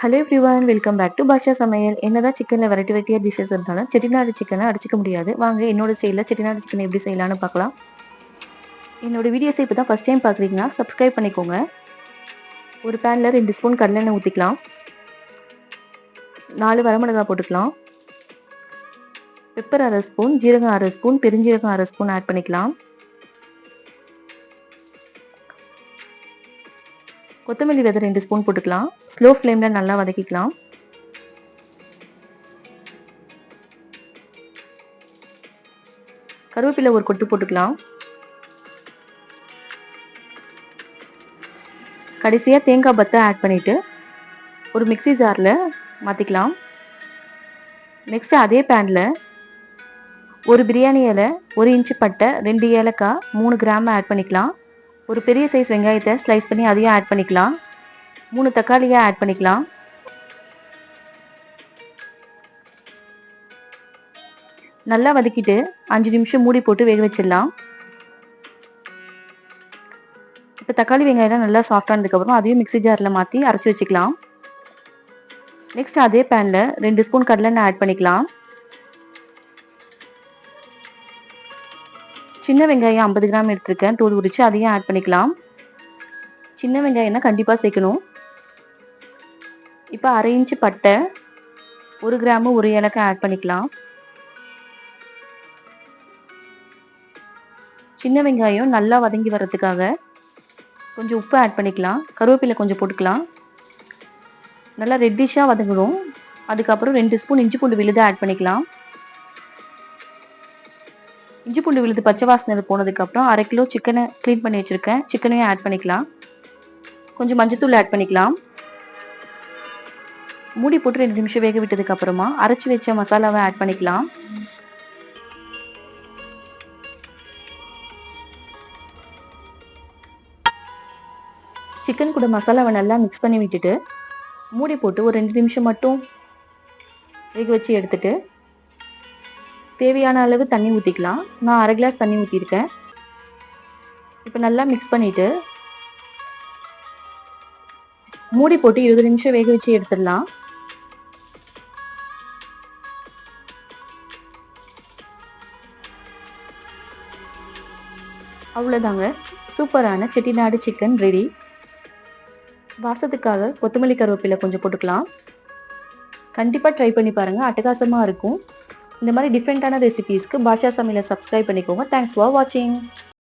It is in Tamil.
Hello everyone welcome back to Basha சமையல் என்னதான் சிக்கனில் வெரைட்டி வெரைட்டியாக டிஷ்ஷஸ் இருந்தாலும் செட்டிநாடு சிக்கனை அடிச்சிக்க முடியாது. வாங்க என்னோட ஸ்டைலில் செட்டிநாடு சிக்கன் எப்படி செய்யலாம்னு பார்க்கலாம். என்னோட வீடியோஸை இப்போ தான் ஃபஸ்ட் டைம் பார்க்குறீங்கன்னா சப்ஸ்கிரைப் பண்ணிக்கோங்க. ஒரு பேனில் ரெண்டு ஸ்பூன் கடலெண்ணெய் ஊற்றிக்கலாம் நாலு வரமிளகா போட்டுக்கலாம். பெப்பர் அரை ஸ்பூன் ஜீரகம் அரை ஸ்பூன் பெருஞ்சீரகம் அரை ஸ்பூன் ஆட் பண்ணிக்கலாம். கொத்தமல்லி விதை ரெண்டு ஸ்பூன் போட்டுக்கலாம். ஸ்லோ ஃப்ளேமில் நல்லா வதக்கிக்கலாம். கருவேப்பிலை ஒரு கொத்து போட்டுக்கலாம். கடைசியாக தேங்காய் பத்தை ஆட் பண்ணிவிட்டு ஒரு மிக்சி ஜாரில் மாற்றிக்கலாம் நெக்ஸ்ட்டு அதே பேனில் ஒரு பிரியாணி இலை ஒரு இன்ச்சு பட்டை ரெண்டு ஏலக்காய் மூணு கிராம் ஆட் பண்ணிக்கலாம். ஒரு பெரிய சைஸ் வெங்காயத்தை ஸ்லைஸ் பண்ணி அதையும் ஆட் பண்ணிக்கலாம். மூணு தக்காளியை ஆட் பண்ணிக்கலாம். நல்லா வதக்கிட்டு அஞ்சு நிமிஷம் மூடி போட்டு வேக வச்சிடலாம். இப்போ தக்காளி வெங்காயம் நல்லா சாஃப்டானதுக்கப்புறம் அதையும் மிக்சி ஜாரில் மாற்றி அரைச்சி வச்சுக்கலாம். நெக்ஸ்ட் அதே பேனில் ரெண்டு ஸ்பூன் கடலெண்ணெய் ஆட் பண்ணிக்கலாம். சின்ன வெங்காயம் ஐம்பது கிராம் எடுத்திருக்கேன். தோல் உரிச்சு அதையும் ஆட் பண்ணிக்கலாம். சின்ன வெங்காயம்னா கண்டிப்பாக சேர்க்கணும். இப்போ அரை இன்ச்சு பட்டை ஒரு கிராமு ஒரு ஏலக்காய் ஆட் பண்ணிக்கலாம். சின்ன வெங்காயம் நல்லா வதங்கி வர்றதுக்காக கொஞ்சம் உப்பு ஆட் பண்ணிக்கலாம். கருவேப்பிலை கொஞ்சம் போட்டுக்கலாம். நல்லா ரெட்டிஷாக வதங்கணும். அதுக்கப்புறம் ரெண்டு ஸ்பூன் இஞ்சி பூண்டு விழுது ஆட் பண்ணிக்கலாம். இஞ்சி பூண்டு விழுது பச்சை வாசனை போனதுக்கப்புறம் அரை கிலோ சிக்கனை க்ளீன் பண்ணி வச்சுருக்கேன். சிக்கனையும் ஆட் பண்ணிக்கலாம். கொஞ்சம் மஞ்சத்தூள் ஆட் பண்ணிக்கலாம். மூடி போட்டு ரெண்டு நிமிஷம் வேக விட்டதுக்கப்புறமா அரைச்சி வச்ச மசாலாவை ஆட் பண்ணிக்கலாம். சிக்கன் கூட மசாலாவை நல்லா மிக்ஸ் பண்ணி விட்டுட்டு மூடி போட்டு ஒரு ரெண்டு நிமிஷம் மட்டும் வேக வச்சு எடுத்துட்டு தேவையான அளவு தண்ணி ஊற்றிக்கலாம் நான் அரை கிளாஸ் தண்ணி ஊற்றிருக்கேன் இப்போ நல்லா மிக்ஸ் பண்ணிவிட்டு மூடி போட்டு இருபது நிமிஷம் வேக வச்சு எடுத்துடலாம். அவ்வளோதாங்க சூப்பரான செட்டிநாடு சிக்கன் ரெடி வாசத்துக்காக கொத்தமல்லி கருவேப்பிலை கொஞ்சம் போட்டுக்கலாம். கண்டிப்பாக ட்ரை பண்ணி பாருங்கள் அட்டகாசமாக இருக்கும். இந்த மாதிரி டிஃப்ரெண்ட்டான ரெசிபீஸ்க்கு பாஷா சமையலை சப்ஸ்கிரைப் பண்ணிக்கோங்க. தேங்க்ஸ் ஃபார் வாட்சிங்